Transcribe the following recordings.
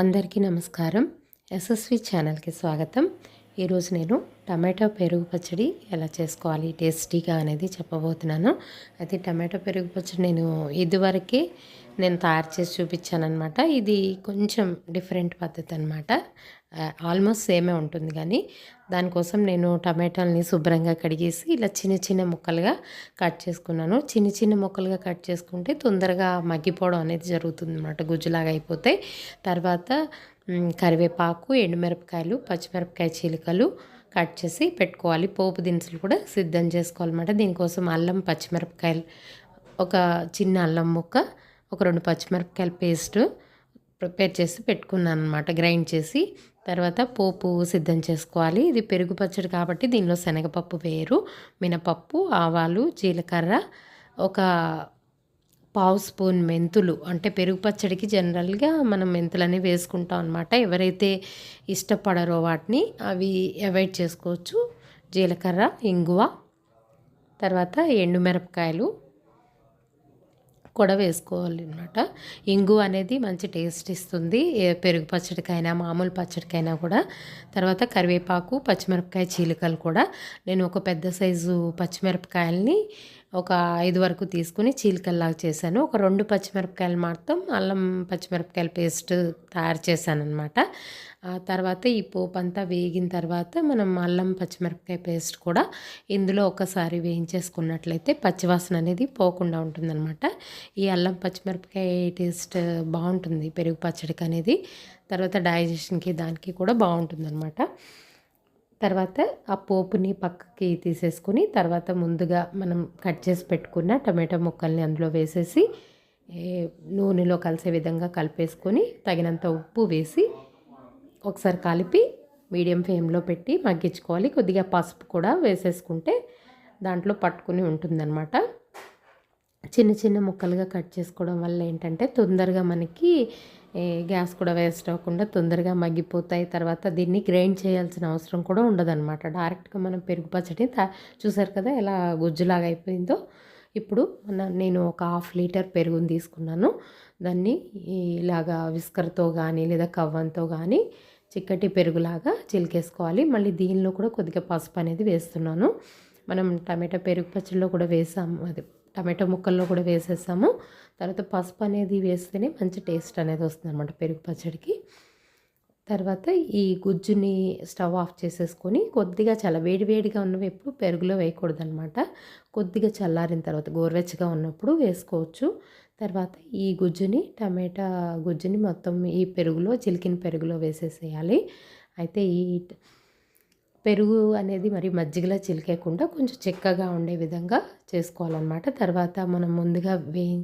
అందరికీ నమస్కారం. ఎస్ఎస్వి ఛానల్కి స్వాగతం. ఈరోజు నేను టమాటో పెరుగు పచ్చడి ఎలా చేసుకోవాలి టేస్టీగా అనేది చెప్పబోతున్నాను. అయితే టమాటో పెరుగు పచ్చడి నేను ఇదివరకే నేను తయారు చేసి చూపించాను అనమాట ఇది కొంచెం డిఫరెంట్ పద్ధతి అనమాట ఆల్మోస్ట్ సేమే ఉంటుంది కానీ దానికోసం నేను టమాటాలని శుభ్రంగా కడిగేసి ఇలా చిన్న చిన్న ముక్కలుగా కట్ చేసుకున్నాను. చిన్న చిన్న ముక్కలుగా కట్ చేసుకుంటే తొందరగా మగ్గిపోవడం అనేది జరుగుతుంది అనమాట గుజ్జులాగా అయిపోతే తర్వాత కరివేపాకు ఎండుమిరపకాయలు పచ్చిమిరపకాయ చీలికలు కట్ చేసి పెట్టుకోవాలి. పోపు దినుసులు కూడా సిద్ధం చేసుకోవాలన్నమాట. దీనికోసం అల్లం పచ్చిమిరపకాయలు ఒక చిన్న అల్లం ముక్క ఒక రెండు పచ్చిమిరపకాయల పేస్ట్ ప్రిపేర్ చేసి పెట్టుకున్నాను అనమాట గ్రైండ్ చేసి తర్వాత పోపు సిద్ధం చేసుకోవాలి. ఇది పెరుగు పచ్చడి కాబట్టి దీనిలో శనగపప్పు వేరు మినపప్పు ఆవాలు జీలకర్ర ఒక పావు స్పూన్ మెంతులు అంటే పెరుగు పచ్చడికి జనరల్గా మనం మెంతులని వేసుకుంటాం అనమాట ఎవరైతే ఇష్టపడరో వాటిని అవి అవాయిడ్ చేసుకోవచ్చు. జీలకర్ర ఇంగువ తర్వాత ఎండుమిరపకాయలు కూడా వేసుకోవాలి అనమాట ఇంగు అనేది మంచి టేస్ట్ ఇస్తుంది. పెరుగు పచ్చడికైనా మామూలు పచ్చడికైనా కూడా. తర్వాత కరివేపాకు పచ్చిమిరపకాయ చీలికలు కూడా. నేను ఒక పెద్ద సైజు పచ్చిమిరపకాయలని ఒక ఐదు వరకు తీసుకుని చీలికల్లాగా చేశాను. ఒక రెండు పచ్చిమిరపకాయలు మాత్రం అల్లం పచ్చిమిరపకాయల పేస్ట్ తయారు చేశాను అనమాట తర్వాత ఈ పోపు అంతా వేగిన తర్వాత మనం అల్లం పచ్చిమిరపకాయ పేస్ట్ కూడా ఇందులో ఒకసారి వేయించేసుకున్నట్లయితే పచ్చివాసన అనేది పోకుండా ఉంటుందన్నమాట. ఈ అల్లం పచ్చిమిరపకాయ టేస్ట్ బాగుంటుంది పెరుగు పచ్చడికి అనేది తర్వాత డైజెషన్కి దానికి కూడా బాగుంటుందన్నమాట. తర్వాత ఆ పోపుని పక్కకి తీసేసుకుని తర్వాత ముందుగా మనం కట్ చేసి పెట్టుకున్న టమాటో ముక్కల్ని అందులో వేసేసి నూనెలో కలిసే విధంగా కలిపేసుకొని తగినంత ఉప్పు వేసి ఒకసారి కలిపి మీడియం ఫ్లేమ్లో పెట్టి మగ్గించుకోవాలి. కొద్దిగా పసుపు కూడా వేసేసుకుంటే దాంట్లో పట్టుకుని ఉంటుందన్నమాట. చిన్న చిన్న ముక్కలుగా కట్ చేసుకోవడం వల్ల ఏంటంటే తొందరగా మనకి గ్యాస్ కూడా వేస్ట్ అవ్వకుండా తొందరగా మగ్గిపోతాయి. తర్వాత దీన్ని గ్రైండ్ చేయాల్సిన అవసరం కూడా ఉండదన్నమాట. డైరెక్ట్గా మనం పెరుగు పచ్చడి చూసారు కదా ఎలా గుజ్జులాగా అయిపోయిందో? ఇప్పుడు నేను ఒక హాఫ్ లీటర్ పెరుగుని తీసుకున్నాను. దాన్ని ఇలాగా విస్కర్తో కానీ లేదా కవ్వంతో కానీ చిక్కటి పెరుగులాగా చిలికేసుకోవాలి. మళ్ళీ దీనిలో కూడా కొద్దిగా పసుపు అనేది వేస్తున్నాను. మనం టమాటా పెరుగు పచ్చడిలో కూడా వేసాము. అది టమాటో ముక్కల్లో కూడా వేసేసాము. తర్వాత పసుపు అనేది వేస్తేనే మంచి టేస్ట్ అనేది వస్తుంది అనమాట పెరుగు పచ్చడికి. తర్వాత ఈ గుజ్జుని స్టవ్ ఆఫ్ చేసేసుకొని కొద్దిగా చల్ల వేడి వేడిగా ఉన్నవి ఎప్పుడు పెరుగులో వేయకూడదు అనమాట కొద్దిగా చల్లారిన తర్వాత గోరువెచ్చగా ఉన్నప్పుడు వేసుకోవచ్చు. తర్వాత ఈ గుజ్జుని టమాటా గుజ్జుని మొత్తం ఈ పెరుగులో చిలికిన పెరుగులో వేసేసేయాలి. అయితే ఈ పెరుగు అనేది మరి మజ్జిగలా చిలికేయకుండా కొంచెం చిక్కగా ఉండే విధంగా చేసుకోవాలన్నమాట. తర్వాత మనం ముందుగా వేయి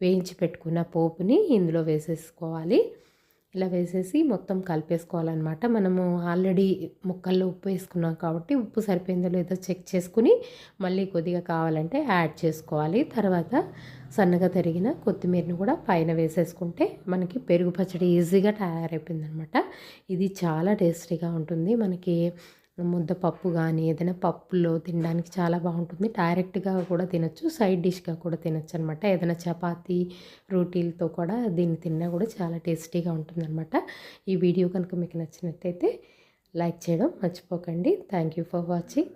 వేయించి పెట్టుకున్న పోపుని ఇందులో వేసేసుకోవాలి. ఇలా వేసేసి మొత్తం కలిపేసుకోవాలన్నమాట. మనము ఆల్రెడీ ముక్కల్లో ఉప్పు వేసుకున్నాం కాబట్టి ఉప్పు సరిపోయిందో లేదో చెక్ చేసుకుని మళ్ళీ కొద్దిగా కావాలంటే యాడ్ చేసుకోవాలి. తర్వాత సన్నగా తరిగిన కొత్తిమీరని కూడా పైన వేసేసుకుంటే మనకి పెరుగు పచ్చడి ఈజీగా తయారైపోయింది అనమాట ఇది చాలా టేస్టీగా ఉంటుంది. మనకి ముద్దపప్పు కానీ ఏదైనా పప్పులో తినడానికి చాలా బాగుంటుంది. డైరెక్ట్గా కూడా తినొచ్చు సైడ్ డిష్గా కూడా తినొచ్చు అనమాట ఏదైనా చపాతీ రోటీలతో కూడా దీన్ని తిన్నా కూడా చాలా టేస్టీగా ఉంటుందన్నమాట. ఈ వీడియో కనుక మీకు నచ్చినట్టయితే లైక్ చేయడం మర్చిపోకండి. Thank you for watching.